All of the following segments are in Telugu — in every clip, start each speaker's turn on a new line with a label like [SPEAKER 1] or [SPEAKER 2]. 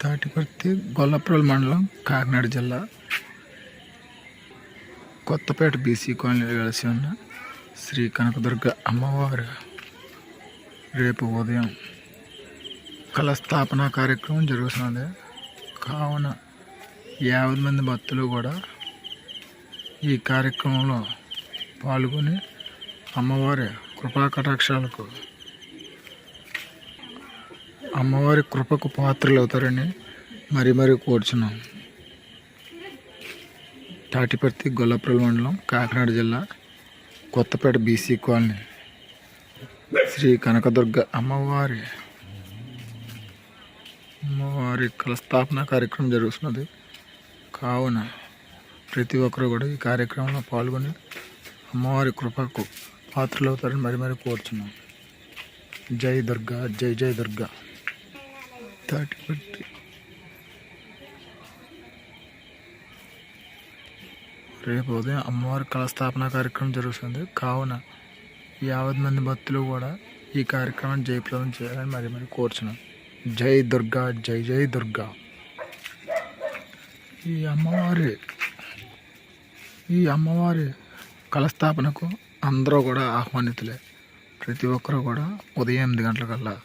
[SPEAKER 1] తాటిపర్తి గొల్లప్రోల్ మండలం కాకినాడ జిల్లా కొత్తపేట బీసీ కాలనీలో వెలిసి ఉన్న శ్రీ కనకదుర్గ అమ్మవారు రేపు ఉదయం కళస్థాపన కార్యక్రమం జరుగుతున్నది. కావున యాభై మంది భక్తులు కూడా ఈ కార్యక్రమంలో పాల్గొని అమ్మవారి కృపా కటాక్షాలకు అమ్మవారి కృపకు పాత్రలు అవుతారని మరీ మరీ కోరుచున్నాం. తాటిపర్తి గొల్లప్రల్ మండలం కాకినాడ జిల్లా కొత్తపేట బీసీ కాలనీ శ్రీ కనకదుర్గ అమ్మవారి అమ్మవారి కలస్థాపన కార్యక్రమం జరుగుతున్నది. కావున ప్రతి ఒక్కరు కూడా ఈ కార్యక్రమంలో పాల్గొని అమ్మవారి కృపకు పాత్రలు అవుతారని మరి మరి కోరుచున్నాం. జై దుర్గా జై జై దుర్గా. తాటిపట్టి రేపు ఉదయం అమ్మవారి కళస్థాపన కార్యక్రమం జరుగుతుంది. కావున యాభై మంది భక్తులు కూడా ఈ కార్యక్రమాన్ని జయప్రదం చేయాలని మరి మరి కోరుచున్నాను జై దుర్గా జై జై దుర్గా. ఈ అమ్మవారి ఈ అమ్మవారి కళస్థాపనకు అందరూ కూడా ఆహ్వానితులే. ప్రతి ఒక్కరూ కూడా ఉదయం ఎనిమిది గంటలకల్లా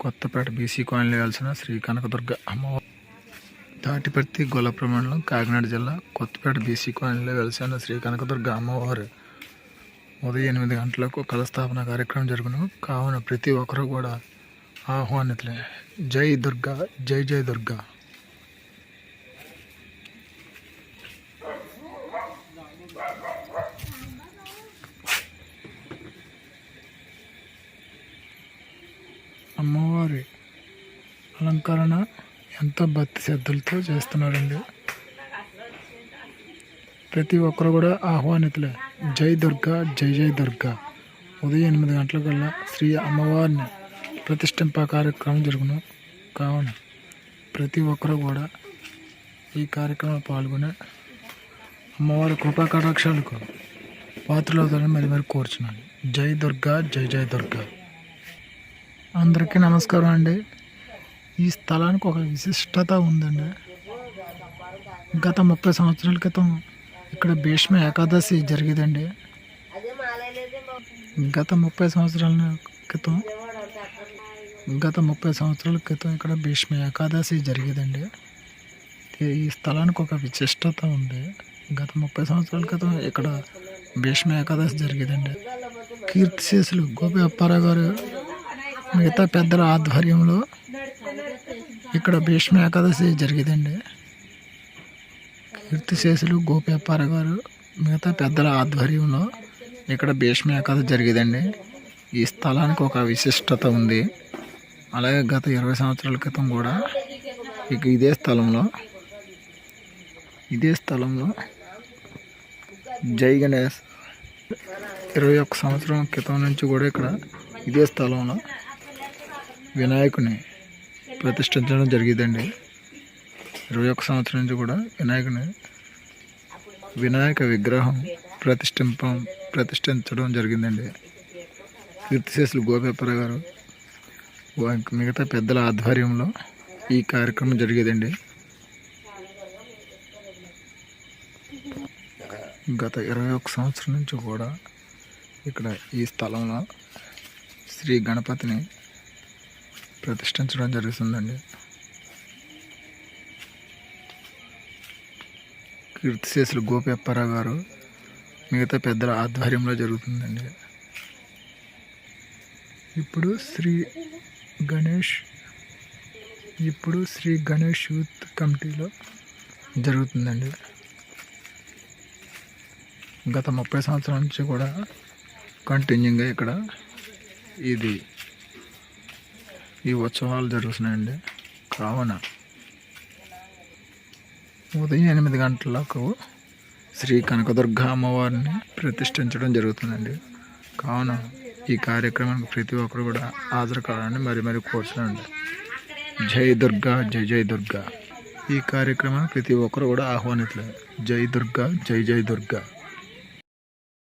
[SPEAKER 1] కొత్తపేట బీసీ కాలనీ వెలిసిన శ్రీ కనకదుర్గ అమ్మవారి తాటిపర్తి గొల్లపుర మండలం కాకినాడ జిల్లా కొత్తపేట బీసీ కాలనీలో వెలిసిన శ్రీ కనకదుర్గ అమ్మవారు ఉదయం ఎనిమిది గంటలకు కలస్థాపన కార్యక్రమం జరుగును. కావున ప్రతి ఒక్కరూ కూడా ఆహ్వానితులే. జై దుర్గా జై జై దుర్గా. అమ్మవారి అలంకరణ ఎంతో భక్తి శ్రద్ధలతో చేస్తున్నారండి. ప్రతి ఒక్కరు కూడా ఆహ్వానితులే. జై దుర్గా జై జై దుర్గా. ఉదయం ఎనిమిది గంటలకల్లా శ్రీ అమ్మవారిని ప్రతిష్ఠింప కార్యక్రమం జరుగును. కావున ప్రతి ఒక్కరు కూడా ఈ కార్యక్రమంలో పాల్గొని అమ్మవారి కృపా కటాక్షాలకు పాత్రలు మరి మరి కోరుచున్నాను. జై దుర్గా జై జై దుర్గా. అందరికీ నమస్కారం అండి. ఈ స్థలానికి ఒక విశిష్టత ఉందండి. గత ముప్పై సంవత్సరాల క్రితం ఇక్కడ భీష్మ ఏకాదశి జరిగేదండి. గత ముప్పై సంవత్సరాల క్రితం గత ముప్పై సంవత్సరాల క్రితం ఇక్కడ భీష్మ ఏకాదశి జరిగేదండి. ఈ- ఈ స్థలానికి ఒక విశిష్టత ఉంది. గత ముప్పై సంవత్సరాల క్రితం ఇక్కడ భీష్మ ఏకాదశి జరిగేదండి. కీర్తిశేషులు గోపి అప్పారావు గారు మిగతా పెద్దల ఆధ్వర్యంలో ఇక్కడ భీష్మ ఏకాదశి జరిగేదండి. కీర్తిశేషులు గోపేపార గారు మిగతా పెద్దల ఆధ్వర్యంలో ఇక్కడ భీష్మ ఏకాదశి జరిగేదండి. ఈ స్థలానికి ఒక విశిష్టత ఉంది. అలాగే గత ఇరవై సంవత్సరాల క్రితం కూడా ఇక ఇదే స్థలంలో ఇదే స్థలంలో జై గణేష్ ఇరవై ఒక్క సంవత్సరం క్రితం నుంచి కూడా ఇక్కడ ఇదే స్థలంలో వినాయకుని ప్రతిష్ఠించడం జరిగిందండి. ఇరవై ఒక్క సంవత్సరం నుంచి కూడా వినాయకుని వినాయక విగ్రహం ప్రతిష్ఠింపం ప్రతిష్ఠించడం జరిగిందండి. కీర్తిశేషులు గోపేపర గారు మిగతా పెద్దల ఆధ్వర్యంలో ఈ కార్యక్రమం జరిగేదండి. గత ఇరవై ఒక్క సంవత్సరం నుంచి కూడా ఇక్కడ ఈ స్థలంలో శ్రీ గణపతిని ప్రతిష్ఠించడం జరుగుతుందండి. కీర్తిశేషులు గోపెప్పారావు గారు మిగతా పెద్దల ఆధ్వర్యంలో జరుగుతుందండి. ఇప్పుడు శ్రీ గణేష్ ఇప్పుడు శ్రీ గణేష్ యూత్ కమిటీలో జరుగుతుందండి. గత ముప్పై సంవత్సరాల నుంచి కూడా కంటిన్యూగా ఇక్కడ ఇది ఈ ఉత్సవాలు జరుగుతున్నాయండి. కావున ఉదయం ఎనిమిది గంటలకు శ్రీ కనకదుర్గ అమ్మవారిని ప్రతిష్ఠించడం జరుగుతుందండి. కావున ఈ కార్యక్రమానికి ప్రతి ఒక్కరు కూడా హాజరు కావాలని మరి మరి కోరుతున్నాండి జై దుర్గా జై జై దుర్గా. ఈ కార్యక్రమానికి ప్రతి ఒక్కరు కూడా ఆహ్వానించలేదు జై దుర్గా జై జై దుర్గా.